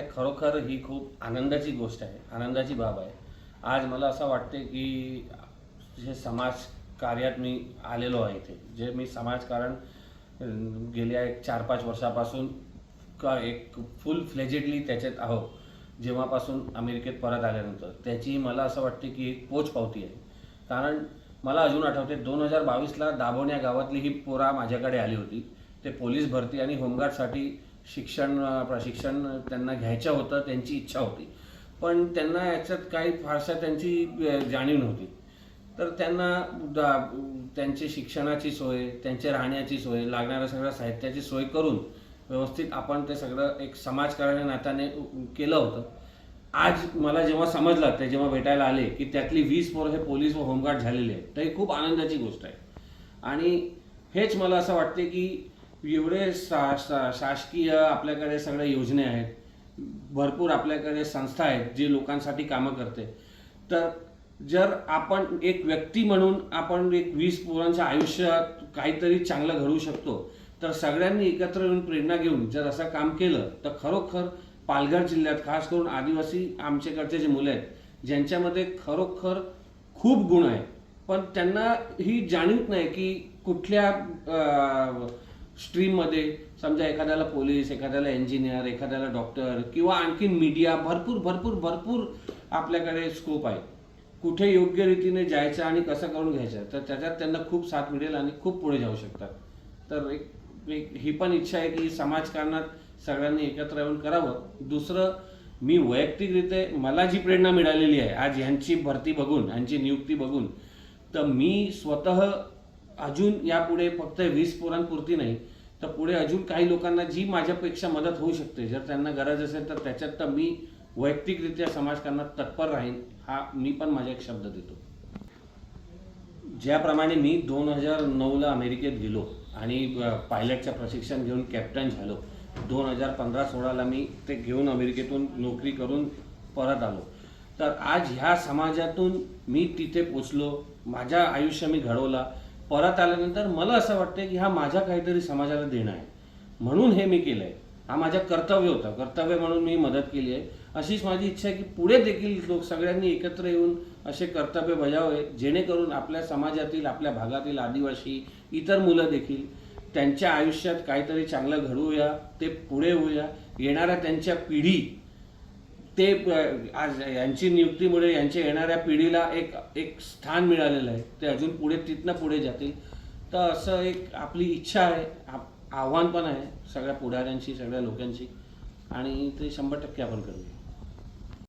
नाही खरोखर ही खूप आनंदाची गोष्ट आहे आनंदाची बाब आहे. आज मला असं वाटते की जे समाज कार्यात मी आलेलो आहे इथे. जे मी समाजकारण गेल्या एक चार पाच वर्षापासून का एक फुल फ्लेजेडली त्याच्यात आहो जेव्हापासून अमेरिकेत परत आल्यानंतर. त्याची मला असं वाटते की एक पोच पावती आहे. कारण मला अजून आठवते दोन हजार बावीसला दाभोण या गावातली ही पोरा माझ्याकडे आली होती. ते पोलीस भरती आणि होमगार्डसाठी शिक्षण प्रशिक्षण त्यांना घ्यायचं होतं त्यांची इच्छा होती. पण त्यांना याच्यात काही फारशा त्यांची जाणीव नव्हती. तर त्यांना त्यांची शिक्षणाची सोय त्यांच्या राहण्याची सोय लागणाऱ्या सगळ्या साहित्याची सोय करून व्यवस्थित आपण ते सगळं एक समाजकारण्या नात्याने केलं होतं. आज मला जेव्हा समजलं ते जेव्हा भेटायला आले की त्यातली वीस पोरं हे पोलीस व होमगार्ड झालेले आहेत तर ही खूप आनंदाची गोष्ट आहे. आणि हेच मला असं वाटते की एवढे सा सा शासकीय आपल्याकडे सगळ्या योजना आहेत. भरपूर आपल्याकडे संस्था आहेत जी लोकांसाठी कामं करते. तर जर आपण एक व्यक्ती म्हणून आपण एक वीस पोरांच्या आयुष्यात काहीतरी चांगलं घडवू शकतो तर सगळ्यांनी एकत्र येऊन प्रेरणा घेऊन जर असं काम केलं तर खरोखर पालघर जिल्ह्यात खास करून आदिवासी आमच्याकडचे जे मुलं आहेत ज्यांच्यामध्ये खरोखर खूप गुण आहे पण त्यांना ही जाणीव नाही की कुठल्या स्ट्रीममध्ये समजा एखाद्याला पोलीस एखाद्याला इंजिनियर एखाद्याला डॉक्टर किंवा आणखीन मीडिया भरपूर भरपूर भरपूर आपल्याकडे स्कोप आहे. कुठे योग्य रीतीने जायचं आणि कसं करून घ्यायचं तर त्याच्यात त्यांना खूप साथ मिळेल आणि खूप पुढे जाऊ शकतात. तर एक एक ही पण इच्छा आहे की समाजकारणात सगळ्यांनी एकत्र येऊन करावं. दुसरं मी वैयक्तिकरित्या मला जी प्रेरणा मिळालेली आहे आज ह्यांची भरती बघून ह्यांची नियुक्ती बघून तर मी स्वतः अजून यापुढे फक्त वीस पोरांपुरती नाही तर पुढे अजून काही लोकांना जी माझ्यापेक्षा मदत होऊ शकते जर त्यांना गरज असेल तर त्याच्यात तर मी वैयक्तिकरित्या समाजकारणात तत्पर राहीन हा मी पण माझा एक शब्द देतो. ज्याप्रमाणे मी दोन हजार नऊला अमेरिकेत गेलो आणि पायलटचं प्रशिक्षण घेऊन कॅप्टन झालो दोन हजार पंधरा सोळाला मी ते घेऊन अमेरिकेतून नोकरी करून परत आलो. तर आज ह्या समाजातून मी तिथे पोचलो माझ्या आयुष्य मी घडवला परत आल्यानंतर मला असं वाटतं की हा माझ्या काहीतरी समाजाला देणं आहे. म्हणून हे मी केलं आहे हा माझ्या कर्तव्य होतं. कर्तव्य म्हणून मी मदत केली आहे. अशीच माझी इच्छा आहे की पुढे देखील लोक सगळ्यांनी एकत्र येऊन असे कर्तव्य बजावे जेणेकरून आपल्या समाजातील आपल्या भागातील आदिवासी इतर मुलं देखील त्यांच्या आयुष्यात काहीतरी चांगलं घडवूया ते पुढे होऊया. येणाऱ्या त्यांच्या पिढी ते आज यांची नियुक्तीमुळे यांच्या येणाऱ्या पिढीला एक एक स्थान मिळालेलं आहे. ते अजून पुढे तिथनं पुढे जातील. तर असं एक आपली इच्छा आहे आव्हान पण आहे सगळ्या पुढाऱ्यांशी सगळ्या लोकांशी. आणि ते शंभर टक्के आपण करूया.